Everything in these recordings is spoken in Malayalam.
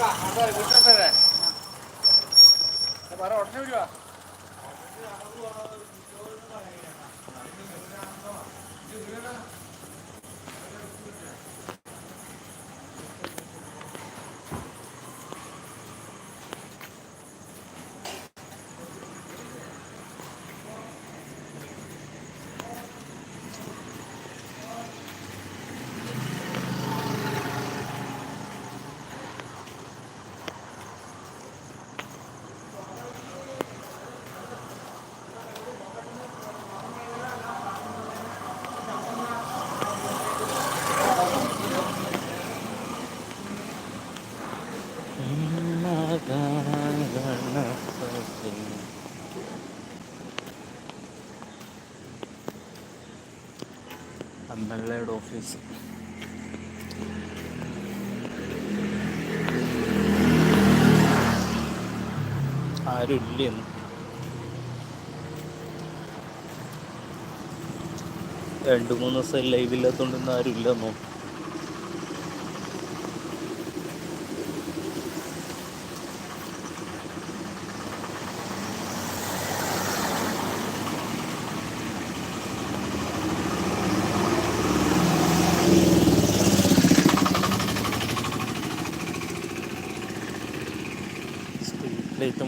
ഉടനെ വരുവാ എം എൽ എയുടെ ഓഫീസ് ആരും ഇല്ലെന്ന് രണ്ട് മൂന്ന് ദിവസം ലൈവില്ലാത്തോണ്ട് ആരും ഇല്ലെന്നോ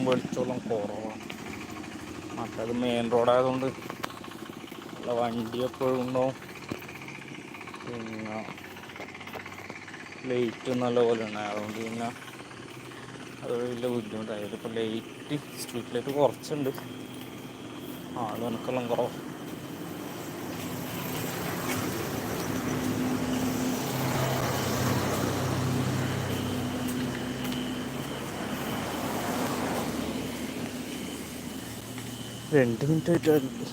ലൈറ്റും വെളിച്ചോളം കുറവാണ്. മറ്റത് മെയിൻ റോഡായതുകൊണ്ട് നല്ല വണ്ടി എപ്പോഴും ഉണ്ടാവും പിന്നെ ലൈറ്റ് നല്ല പോലെ ഉണ്ട്. അതുകൊണ്ട് പിന്നെ അത് വലിയ ബുദ്ധിമുട്ടായത് ഇപ്പോൾ ലൈറ്റ് സ്ട്രീറ്റ് ലൈറ്റ് കുറച്ചുണ്ട്. ആൾ എനിക്കെല്ലാം കുറവ്. രണ്ട് മിനിറ്റ് ആയിട്ടായിരുന്നു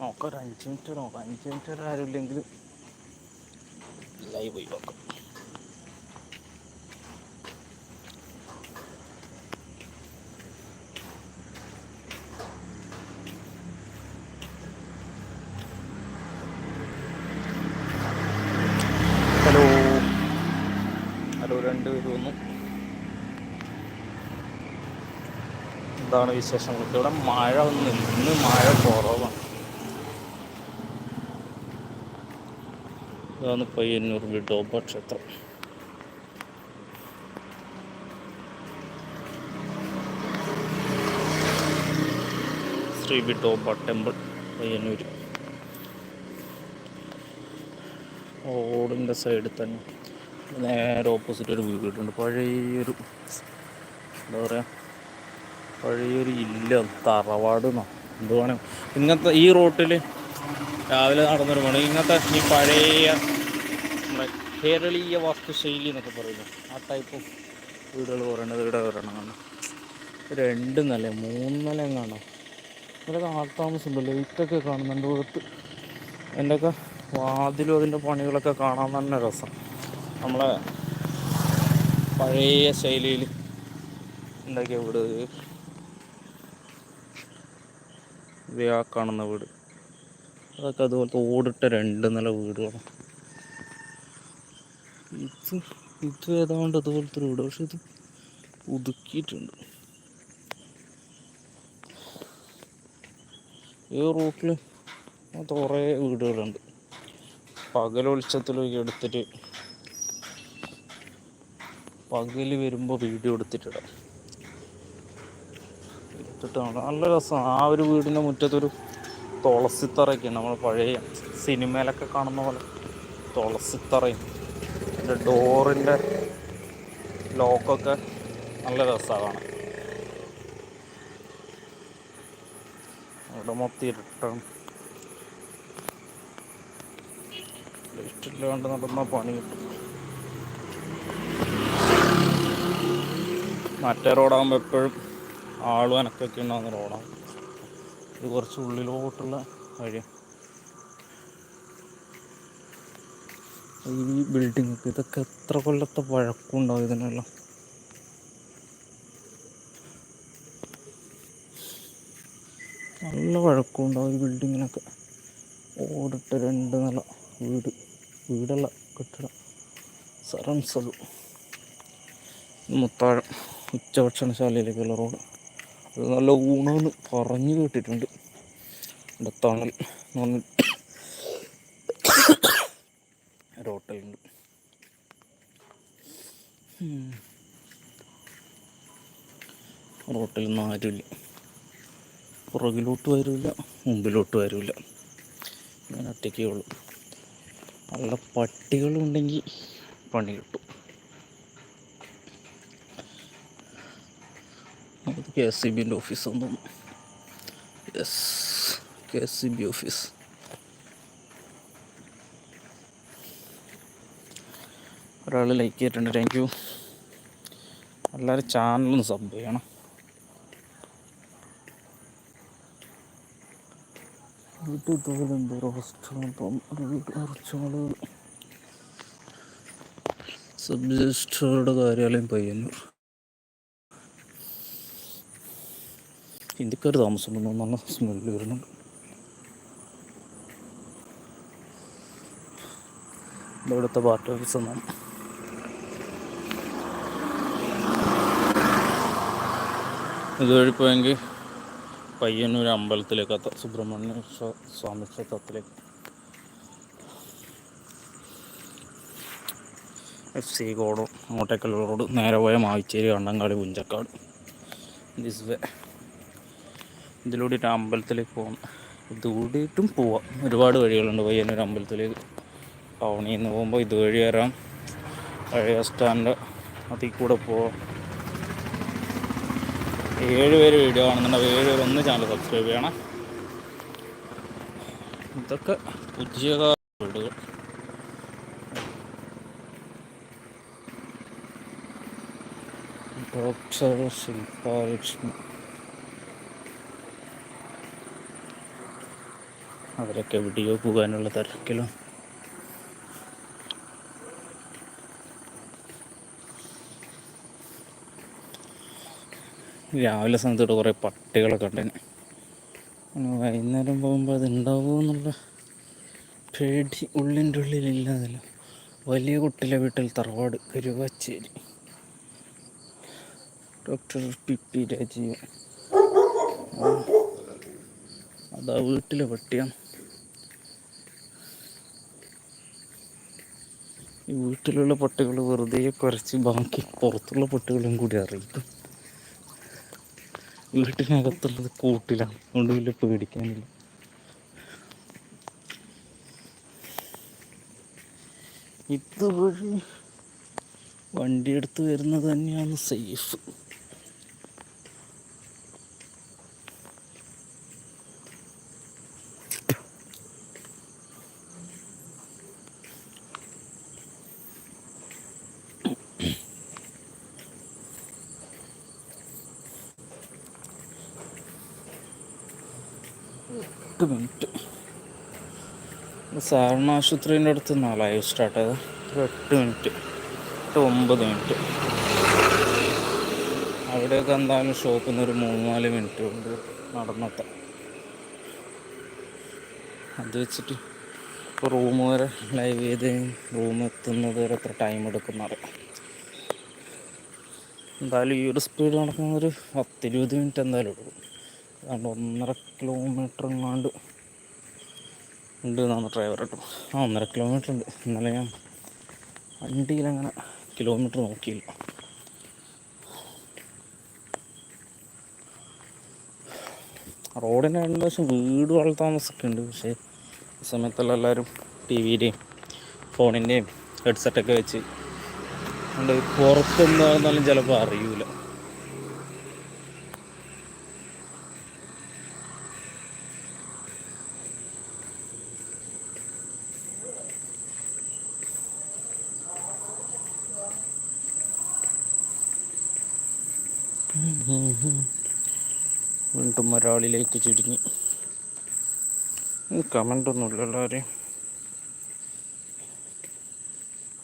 നോക്കാം ഒരു അഞ്ച് മിനിറ്റ് നോക്കാം അഞ്ച് മിനിറ്റ് വരെ ആരുമില്ലെങ്കിൽ ലൈവ് പേര് എന്താണ് വിശേഷങ്ങൾ ഇവിടെ മഴ ഒന്നും ഇന്ന് മഴ കുറവാണ്. ഇതാണ് പയ്യന്നൂർ വിഡോബ ക്ഷേത്രം. ശ്രീ വിഡോബ ടെമ്പിൾ പയ്യന്നൂർ റോഡിന്റെ സൈഡിൽ തന്നെ നേരെ ഓപ്പോസിറ്റ് ഒരു വീടുണ്ട് പഴയൊരു എന്താ പറയുക പഴയൊരു ഇല്ല തറവാട് എന്നോ എന്ത് വേണം ഇങ്ങനത്തെ ഈ റോട്ടിൽ രാവിലെ നടന്നൊരു പണി. ഇങ്ങനത്തെ ഈ പഴയ കേരളീയ വാസ്തുശൈലി എന്നൊക്കെ പറയുന്നു. ആ ടൈപ്പ് വീടുകൾ പറയണത് ഇവിടെ വരണം കാണാം രണ്ട് നില മൂന്ന് നില കാണാം ഇവിടെ ആൾത്താമസമുണ്ട് ലൈറ്റൊക്കെ കാണുന്നുണ്ട്. പുറത്ത് എന്റെയൊക്കെ വാതിലും അതിന്റെ പണികളൊക്കെ കാണാൻ തന്നെ രസം. നമ്മളെ പഴയ ശൈലിയിൽ ഉണ്ടാക്കിയ വീട്? ഇത് കാണുന്ന വീട്. അതൊക്കെ അതുപോലത്തെ ഓടിട്ട രണ്ട് നില വീടുകളാണ്. ഇത് ഇത് ഏതാണ്ട് അതുപോലത്തെ റോഡ് പക്ഷെ ഇത് പുതുക്കിയിട്ടുണ്ട് ഈ റൂട്ടിൽ കുറേ വീടുകളുണ്ട്. പകൽ വെളിച്ചത്തിലൊക്കെ എടുത്തിട്ട് പകൽ വരുമ്പോൾ വീഡിയോ എടുത്തിട്ടിടാം. എടുത്തിട്ടാണ്. നല്ല രസമാണ് ആ ഒരു വീടിന്റെ മുറ്റത്തൊരു തുളസിത്തറയൊക്കെയാണ്. നമ്മൾ പഴയ സിനിമയിലൊക്കെ കാണുന്ന പോലെ തുളസിത്തറയും എന്റെ ഡോറിന്റെ ലോക്കൊക്കെ നല്ല രസമാണ്. അവിടെ മൊത്തം ഇരുട്ടാണ് ലൈറ്റില്ലാണ്ട് നടന്ന പണി. കിട്ടും മറ്റേ റോഡാകുമ്പോൾ എപ്പോഴും ആളും അനക്കൊക്കെ ഉണ്ടാകുന്ന റോഡാണ്. ഇത് കുറച്ച് ഉള്ളിലോട്ടുള്ള വഴിയാണ് ഈ ബിൽഡിങ്ങൾക്ക് ഇതൊക്കെ എത്ര കൊല്ലത്തെ വഴക്കുണ്ടാവും ഇതിനെല്ലാം? നല്ല പഴക്കമുണ്ടാവും ഈ ബിൽഡിങ്ങിനൊക്കെ ഓടിട്ട് രണ്ട് നില വീട്. വീടല്ല കെട്ടിടം. സറൻസത് മുത്താഴം. ഉച്ചഭക്ഷണശാലയിലേക്കുള്ള റോഡ്. അത് നല്ല ഊണമെന്ന് പറഞ്ഞു കേട്ടിട്ടുണ്ട്. ഇവിടെ തണൽ. എന്ന് ഒരു റോട്ടിലൊന്നും പുറകിലോട്ട് വരില്ല മുമ്പിലോട്ട് വരില്ല. ഞാൻ ഒറ്റയ്ക്കേ ഉള്ളൂ. നല്ല പട്ടികളുണ്ടെങ്കിൽ പണി കിട്ടും. കെ എസ് സി ബിന്റെ ഓഫീസ് തോന്നുന്നു K S C B office. ഒരാൾ ലൈക്ക് ചെയ്തിട്ടുണ്ട്. താങ്ക് യു എല്ലാവരും ചാനലൊന്ന് സബ് ചെയ്യണം. വീട്ടിൽ ഇതുപോലെ എന്തോ റെസ്റ്റോറന്റും കുറച്ച് ആളുകൾ സബ് രജിസ്റ്ററുടെ കാര്യാലയം പയ്യന്നൂർ. ഹിന്ദിക്കാർ താമസമുണ്ടെന്ന് നല്ല സ്മെല്ല് വരുന്നുണ്ട്. ഇവിടുത്തെ പാർട്ടി ഓഫീസ് എന്നാണ് ഇതുവഴി പോയെങ്കിൽ പയ്യന്നൂർ അമ്പലത്തിലേക്ക് സുബ്രഹ്മണ്യ സ്വാമി ക്ഷേത്രത്തിലേക്ക്. എഫ് സി കോഡ് അങ്ങോട്ടേക്കുള്ള റോഡ്. നേരെ പോയ മാവിച്ചേരി കണ്ടങ്കാട് കുഞ്ചക്കാട്. ദിസ് വേ ഇതിലൂടെ അമ്പലത്തിലേക്ക് പോകണം ഇതുകൂടിയിട്ടും പോവാം. ഒരുപാട് വഴികളുണ്ട് പയ്യന്നൂർ അമ്പലത്തിലേക്ക്. ടൗണിൽ നിന്ന് പോകുമ്പോൾ ഇതുവഴി വരാം. പഴയ സ്റ്റാൻഡ് അതിൽ കൂടെ പോവാം. ഏഴ് പേര് വീഡിയോ കാണുന്നുണ്ട്. ഏഴ് പേര് ഒന്ന് ചാനൽ സബ്സ്ക്രൈബ് ചെയ്യണം. ഇതൊക്കെ പുതിയ വീടുകൾ. ഡോക്ടർ ശില്പാലക്ഷ്മി. അവരൊക്കെ വീഡിയോ പോകാനുള്ള തിരക്കിലും രാവിലെ സമയത്തോട്ട് കുറേ പട്ടികളൊക്കെ ഉണ്ടായിരുന്നു വൈകുന്നേരം പോകുമ്പോൾ അത് ഉണ്ടാവുമോ എന്നുള്ള പേടി ഉള്ളിന്റെ ഉള്ളിലില്ലാതല്ല വലിയ കുട്ടിലെ വീട്ടിൽ തറവാട് Karuvacheri doctor P P Rajeev അതാ വീട്ടിലെ പട്ടിയാണ്. ഈ വീട്ടിലുള്ള പട്ടികൾ വെറുതെ കുറച്ച് ബാക്കി പുറത്തുള്ള പട്ടികളും കൂടി അറിയിക്കും. വീട്ടിനകത്തുള്ളത് കൂട്ടിലാണ് അതുകൊണ്ട് വലിയ പേടിക്കാനില്ല. ഇതുവഴി വണ്ടി എടുത്ത് വരുന്നത് തന്നെയാണ് സേഫ്. എട്ട് മിനിറ്റ്. സാധാരണ ആശുപത്രീന്റെ അടുത്ത് നിന്നാണ് ലൈവ് സ്റ്റാർട്ട് ചെയ്തത്. ഒരു എട്ട് മിനിറ്റ് എട്ട് ഒമ്പത് മിനിറ്റ്. അവിടെയൊക്കെ എന്തായാലും ഷോപ്പിൽ നിന്ന് ഒരു മൂന്ന് നാല് മിനിറ്റ് കൊണ്ട് നടന്നിട്ട്. അത് വെച്ചിട്ട് ഇപ്പോൾ റൂം വരെ ലൈവ് ചെയ്ത് റൂം എത്തുന്നത് വരെ എത്ര ടൈം എടുക്കുന്നറിയാം എന്തായാലും ഈ ഒരു സ്പീഡ് നടക്കുന്നൊരു പത്തിരുപത് മിനിറ്റ് എന്തായാലും എടുക്കും. അതുകൊണ്ട് ഒന്നര കിലോമീറ്റർ എങ്ങാണ്ട് ഉണ്ട് എന്നാണ് ഡ്രൈവർ കേട്ടോ ആ ഒന്നര കിലോമീറ്റർ ഉണ്ട്. ഇന്നലെ ഞാൻ വണ്ടിയിലങ്ങനെ കിലോമീറ്റർ നോക്കിയില്ല. റോഡിന്റെ രണ്ട് വശം വീട് വളരെ താമസമൊക്കെ ഉണ്ട് പക്ഷേ ഈ സമയത്തെല്ലാം എല്ലാവരും ടി വിയുടെയും ഫോണിന്റെയും ഹെഡ്സെറ്റൊക്കെ വെച്ച് അതുകൊണ്ട് പുറത്തെന്താണെന്നാലും ചിലപ്പോൾ അറിയൂല. വീണ്ടും ഒരാളിലേക്ക് ചുരുങ്ങി. കമന്റ് ഒന്നുമില്ല എല്ലാവരെയും.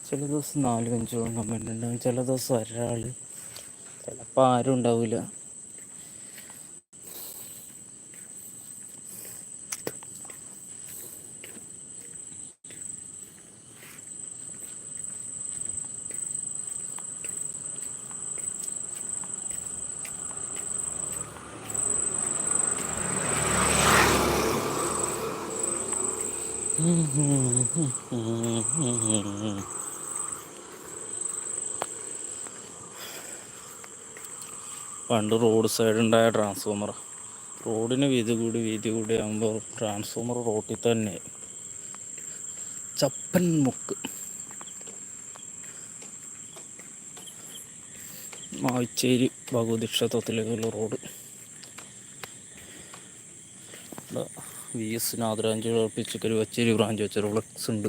ചില ദിവസം നാലും അഞ്ചോളം കമന്റ് ഉണ്ടാവും ചില ദിവസം ഒരാൾ ചിലപ്പോൾ ആരും ഉണ്ടാവില്ല പണ്ട് റോഡ് സൈഡ് ഉണ്ടായ ട്രാൻസ്ഫോമർ റോഡിന് വീതി കൂടി വീതി കൂടി ആകുമ്പോൾ ട്രാൻസ്ഫോമർ റോട്ടിൽ തന്നെ. ചപ്പൻ മുക്ക്. മാച്ചേരി ഭഗവതി ക്ഷേത്രത്തിലേക്കുള്ള റോഡ്. വി എസ് നാദരാഞ്ജലി അർപ്പിച്ചൊരു വച്ചേരി ബ്രാഞ്ച് വെച്ചൊരു ഫ്ലക്സ് ഉണ്ട്.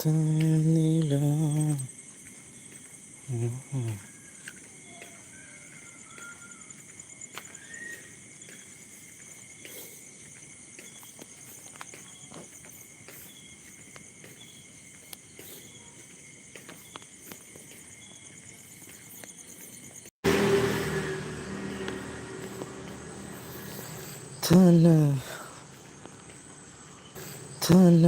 തന്നില. തല തല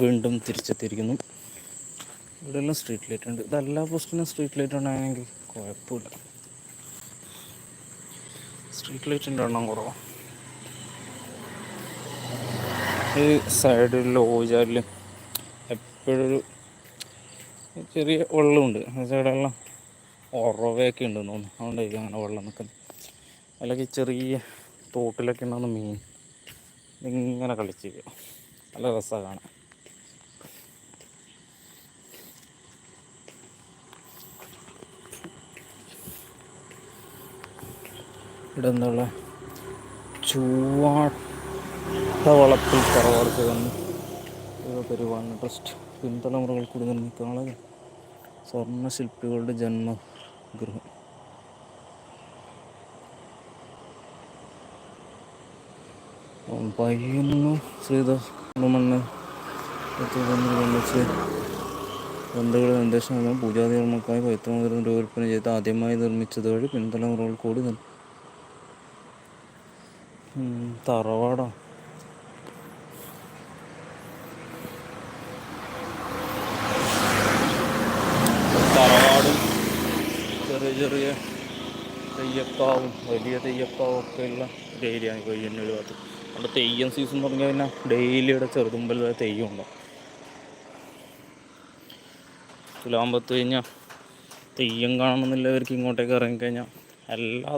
വീണ്ടും തിരിച്ചെത്തിയിരിക്കുന്നു. ഇവിടെ എല്ലാം സ്ട്രീറ്റ് ലൈറ്റ് ഉണ്ട് ഇതെല്ലാ പോസ്റ്റിനും സ്ട്രീറ്റ് ലൈറ്റ് ഉണ്ടായെങ്കിൽ കുഴപ്പമില്ല. സ്ട്രീറ്റ് ലൈറ്റിന്റെ എണ്ണം കുറവാണ് ഈ സൈഡിൽ ഓജാലിൽ എപ്പോഴൊരു ചെറിയ വെള്ളമുണ്ട്. ഇവിടെ എല്ലാം ഉറവയൊക്കെ ഉണ്ട് തോന്നുന്നു. അതുകൊണ്ടായിരിക്കും അങ്ങനെ വെള്ളം നിൽക്കുന്നത്. അല്ലെങ്കിൽ ചെറിയ തോട്ടിലൊക്കെ ഉണ്ടാകുന്ന മീൻ. ഇങ്ങനെ കളിച്ചിരിക്കും. നല്ല രസമാണ് കാണാൻ. ഇവിടെ എന്നുള്ള ചൂവാട്ട വളപ്പിൽ ഇതൊക്കെ വന്ന് പെരുവാണ് ട്രസ്റ്റ് പിൻതലമുറകൾ കൂടി നിർമ്മിക്കാനുള്ള സ്വർണ ശില്പികളുടെ ജന്മഗൃഹം. പയ്യുന്നു ശ്രീദാസ് ബന്ധുക്കളുടെ നിർമ്മിച്ച് പൂജാ നിർദ്ദേശം പൂജാതികർമ്മക്കായി പവിത്രമന്ദിരം രൂപകൽപ്പന ചെയ്ത് ആദ്യമായി നിർമ്മിച്ചത് വഴി പിൻതലമുറകൾ കൂടി തറവാടാ തറവാടും ചെറിയ തെയ്യപ്പാവും വലിയ തെയ്യപ്പാവും ഒക്കെ ഉള്ള ഒരു ഏരിയ കൊയ്യന്നൂർ ഭാഗത്ത്. അവിടെ തെയ്യം സീസൺ പറഞ്ഞാൽ പിന്നെ ഡെയിലി ഇവിടെ ചെറുതുമ്പൽ തെയ്യം ഉണ്ടാവും. തുലാമ്പത്ത് കഴിഞ്ഞാൽ തെയ്യം കാണണമെന്നുള്ളവർക്ക് ഇങ്ങോട്ടേക്ക് ഇറങ്ങിക്കഴിഞ്ഞാൽ എല്ലാ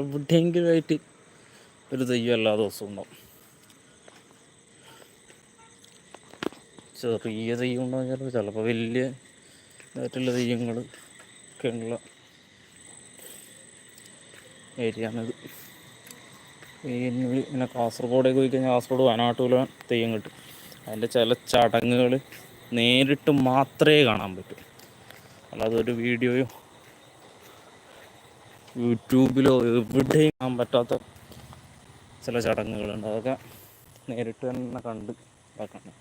എവിടെയെങ്കിലുമായിട്ട് ഒരു തെയ്യം എല്ലാ ദിവസവും ഉണ്ടാവും. ചെറിയ തെയ്യം ഉണ്ടാകും ചിലപ്പോൾ വലിയ ഇതായിട്ടുള്ള തെയ്യങ്ങൾ ഒക്കെ ഉള്ള ആണിത് പിന്നെ കാസർഗോഡേക്ക് പോയി കഴിഞ്ഞാൽ കാസർഗോഡ് വയനാട്ടിലെ തെയ്യം കിട്ടും. അതിന്റെ ചില ചടങ്ങുകൾ നേരിട്ട് മാത്രമേ കാണാൻ പറ്റൂ. അല്ലാതെ ഒരു വീഡിയോയോ യൂട്യൂബിലോ എവിടെയും കാണാൻ പറ്റാത്ത ചില ചടങ്ങുകളുണ്ട്. അതൊക്കെ നേരിട്ട് തന്നെ കണ്ട് ഇതാക്കണം.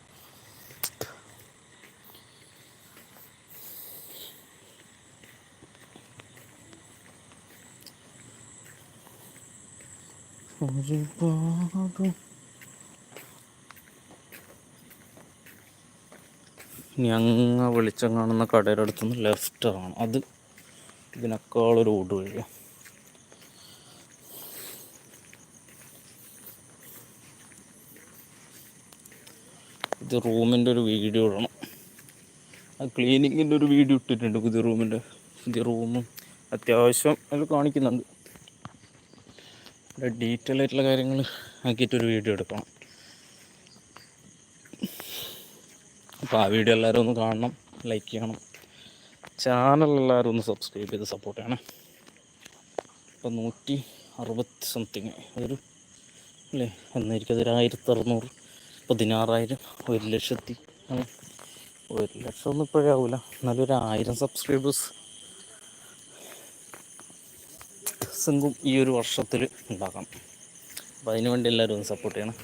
ഒരുപാട് ഞങ്ങ വെളിച്ചം കാണുന്ന കടയുടെ അടുത്തുനിന്ന് ആണ്. അത് ഇതിനേക്കാളൊരു ഓട് വഴിയാണ് ഇത് റൂമിന്റെ ഒരു വീഡിയോ ഇടണം. ആ ക്ലീനിങ്ങിന്റെ ഒരു വീഡിയോ ഇട്ടിട്ടുണ്ട് പുതിയ റൂമിന്റെ പുതിയ റൂമും അത്യാവശ്യം അത് കാണിക്കുന്നുണ്ട്. ഡീറ്റെയിൽ ആയിട്ടുള്ള കാര്യങ്ങൾ ആക്കിയിട്ടൊരു വീഡിയോ എടുക്കണം. അപ്പോൾ ആ വീഡിയോ എല്ലാവരും ഒന്ന് കാണണം ലൈക്ക് ചെയ്യണം. ചാനൽ എല്ലാവരും ഒന്ന് സബ്സ്ക്രൈബ് ചെയ്ത് സപ്പോർട്ട് ചെയ്യണം. ഇപ്പം നൂറ്റി അറുപത്തി സംതിങ് ഒരു അല്ലേ? എന്നായിരിക്കും അതൊരു ആയിരത്തി അറുന്നൂറ് പതിനാറായിരം ഒരു ലക്ഷത്തി ഒരു ലക്ഷം ഒന്നും ഇപ്പോഴേ ആവില്ല എന്നാലും ഒരു ആയിരം സബ്സ്ക്രൈബേഴ്സ് സിംഗും ഈ ഒരു വർഷത്തിൽ ഉണ്ടാക്കണം അപ്പോൾ അതിന് വേണ്ടി എല്ലാവരും ഒന്ന് സപ്പോർട്ട് ചെയ്യണം.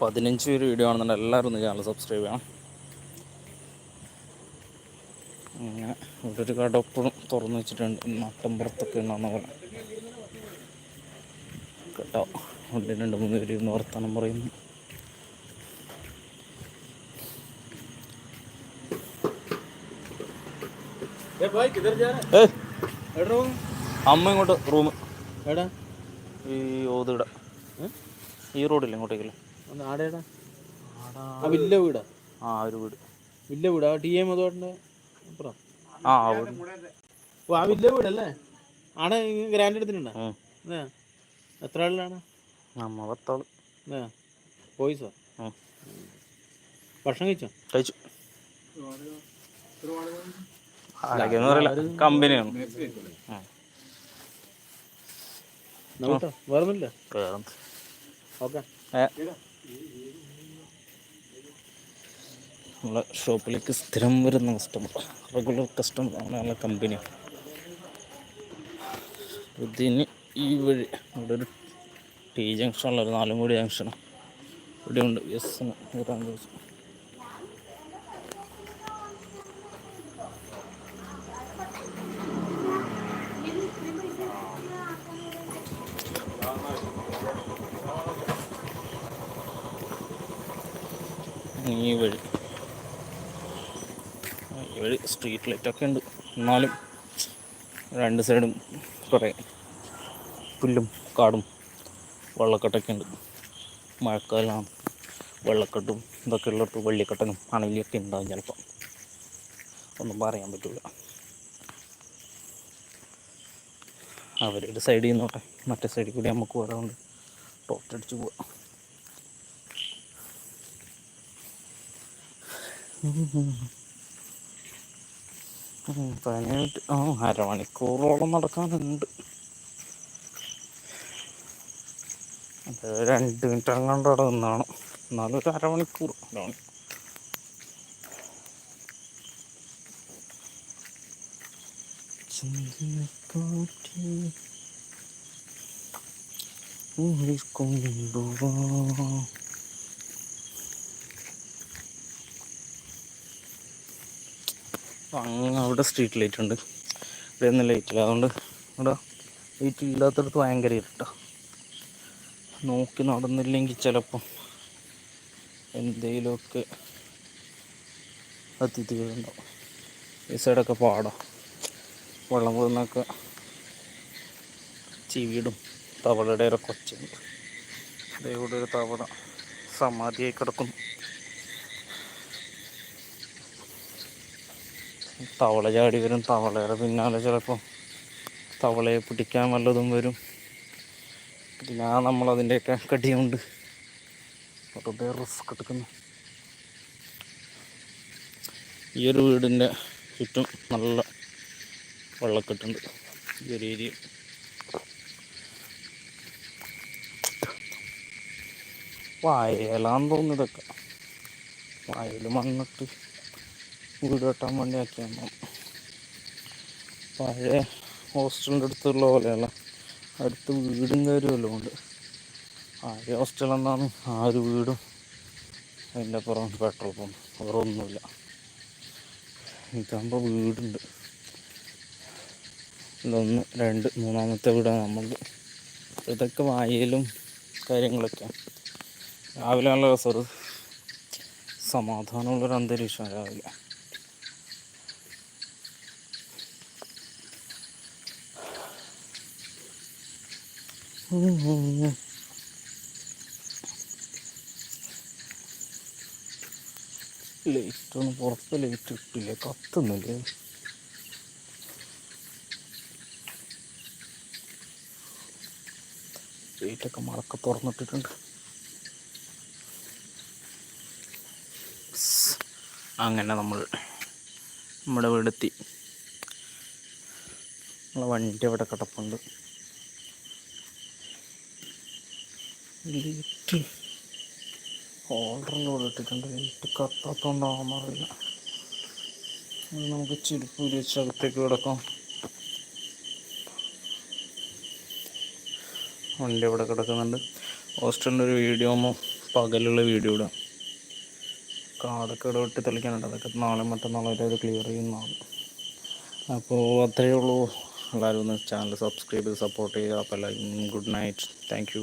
പതിനഞ്ച് പേര് വീഡിയോ ആണെന്നുണ്ടെങ്കിൽ എല്ലാവരും ഒന്ന് ചാനൽ സബ്സ്ക്രൈബ് ചെയ്യണം. അങ്ങനെ ഇവിടെ ഒരു കട എപ്പോഴും തുറന്നു വെച്ചിട്ടുണ്ട്. നാട്ടമ്പുറത്തൊക്കെ ഉണ്ടെന്ന് പോലെ കേട്ടോ. ഉള്ളിൽ രണ്ട് മൂന്ന് പേര് ഇന്ന് വർത്തമാനം പറയുന്നു. അമ്മ ഇങ്ങോട്ട് റൂം. എടാ ഈ ഓതിട. ഈ റോഡില്ല ഇങ്ങോട്ടേക്കല്ലേ? ആടേടാ ആ വില്ല വീടാ. ആ ഒരു വീട്. വില്ല വീടാ. ടി എം അതോടെ അപ്പുറം. ആ ആ വീട്. ഓ ആ വില്ല വീടല്ലേ? ആടെ ഗ്രാൻഡ് എടുത്തിട്ടുണ്ടോ? ഉം. എത്ര ആളിലാണ്? നമ്മ പത്താൾ പോയിസോ. ഭക്ഷണം കഴിച്ചോ? കഴിച്ചു. പറയില്ല. കമ്പനിയാണ്. വേറൊന്നുമില്ല? ഓക്കെ. നമ്മളെ ഷോപ്പിലേക്ക് സ്ഥിരം വരുന്ന കസ്റ്റമർ റെഗുലർ കസ്റ്റമർ ആണ് നല്ല കമ്പനി. ഇതിന് ഈ വഴി ഇവിടെ ഒരു ടി ജംഗ്ഷനുള്ള ഒരു നാലും കൂടി ജംഗ്ഷൻ ഇവിടെ ഉണ്ട് എസ് വരാൻ ദിവസം. ഈ വഴി. ഈ വഴി സ്ട്രീറ്റ് ലൈറ്റൊക്കെ ഉണ്ട്. എന്നാലും രണ്ട് സൈഡും കുറേ പുല്ലും കാടും. വെള്ളക്കെട്ടൊക്കെ ഉണ്ട് മഴക്കാലമാണ്. വെള്ളക്കെട്ടും ഇതൊക്കെ ഉള്ളിടത്ത് വെള്ളിക്കെട്ടനും അണലിയൊക്കെ ഉണ്ടാകും ചിലപ്പോൾ ഒന്നും പറയാൻ പറ്റില്ല അവരുടെ സൈഡിൽ നിന്നോട്ടെ. മറ്റേ സൈഡിൽ കൂടി നമുക്ക് വരാറുണ്ട് ടോർച്ചടിച്ച് പോവാം. പതിനെട്ട് ആ അരമണിക്കൂറോളം നടക്കാനുണ്ട് അത് രണ്ട് മിനിറ്റ് അങ്ങോട്ട് അവിടെ നിന്നാണ്. എന്നാലും ഒരു അരമണിക്കൂർ. ഇതാണ് അങ്ങ് അവിടെ സ്ട്രീറ്റ് ലൈറ്റ് ഉണ്ട്. ഇവിടെ ഒന്നും ലൈറ്റില്ല അതുകൊണ്ട് ഇവിടെ ലൈറ്റ് ഇല്ലാത്തടത്ത് ഭയങ്കര ഇരുട്ടാ. നോക്കി നടന്നില്ലെങ്കിൽ ചിലപ്പം എന്തെങ്കിലുമൊക്കെ അതിഥികളുണ്ടാവും. ഈ സൈഡൊക്കെ പാടാം. വെള്ളം പോകുന്നൊക്കെ ചീവിടും. തവളയുടെ ഒരു കൊച്ചുണ്ട്. ഇവിടെ ഒരു തവള സമാധിയായി കിടക്കുന്നു. തവള ചാടി വരും. തവളയുടെ പിന്നാലെ ചിലപ്പോൾ തവളയെ പിടിക്കാൻ വല്ലതും വരും. പിന്നെ നമ്മളതിന്റെയൊക്കെ കടിയുണ്ട്. വെറുതെ റിസ്ക് എടുക്കുന്നു. ഈ ഒരു വീടിന്റെ ചുറ്റും നല്ല വെള്ളക്കെട്ടുണ്ട്. ഈ ഒരു ഏരിയ. വയലാന്ന് തോന്നുന്നു ഇതൊക്കെ. വയൽ മണ്ണിട്ട് വീട് കെട്ടാൻ വേണ്ടി ആക്കിയാണ് പഴയ ഹോസ്റ്റലിന്റെ അടുത്തുള്ള പോലെയല്ല. അടുത്ത് വീടും കാര്യമല്ലോ ഉണ്ട്. ആര് ഹോസ്റ്റൽ എന്നാണ് ആ ഒരു വീടും. അതിന്റെ അപ്പുറം പെട്രോൾ പമ്പ് വേറെ ഒന്നുമില്ല. ഇതാകുമ്പോൾ വീടുണ്ട്. ഇതൊന്ന് രണ്ട് മൂന്നാമത്തെ വീടാണ് നമ്മളുടെ ഇതൊക്കെ വായയിലും കാര്യങ്ങളൊക്കെ രാവിലെ നല്ല രസം ഒരു സമാധാനമുള്ളൊരു അന്തരീക്ഷം രാവിലെ. ലൈറ്റൊന്നും പുറത്ത് ലൈറ്റ് കിട്ടില്ല കത്തുന്നില്ലേ ലൈറ്റൊക്കെ മറക്ക തുറന്നിട്ടിട്ടുണ്ട്. അങ്ങനെ നമ്മൾ നമ്മുടെ വീടെത്തി. നമ്മളെ വണ്ടി അവിടെ കിടപ്പുണ്ട്. ലൈറ്റ് ഹോൾഡറിന്റെ കൂടെ ഇട്ടിട്ടുണ്ട്. ലൈറ്റ് അറിയില്ല. നമുക്ക് ചെരുപ്പ് വിരിച്ച് അകത്തേക്ക് കിടക്കാം. വണ്ടി അവിടെ കിടക്കുന്നുണ്ട്. ഹോസ്റ്റലിന്റെ ഒരു വീഡിയോ ആകുമ്പോൾ പകലുള്ള വീഡിയോ ഇടാം. കാടൊക്കെ ഇവിടെ വെട്ടി തെളിക്കാനുണ്ട്. അതൊക്കെ നാളെ മറ്റന്നാളായിട്ട് അത് ക്ലിയർ ചെയ്യുന്നതാണ്. അപ്പോൾ അത്രയേ ഉള്ളൂ. എല്ലാവരും ഒന്ന് ചാനൽ സബ്സ്ക്രൈബ് ചെയ്ത് സപ്പോർട്ട് ചെയ്യുക. അപ്പോൾ എല്ലാവരും ഗുഡ് നൈറ്റ് താങ്ക്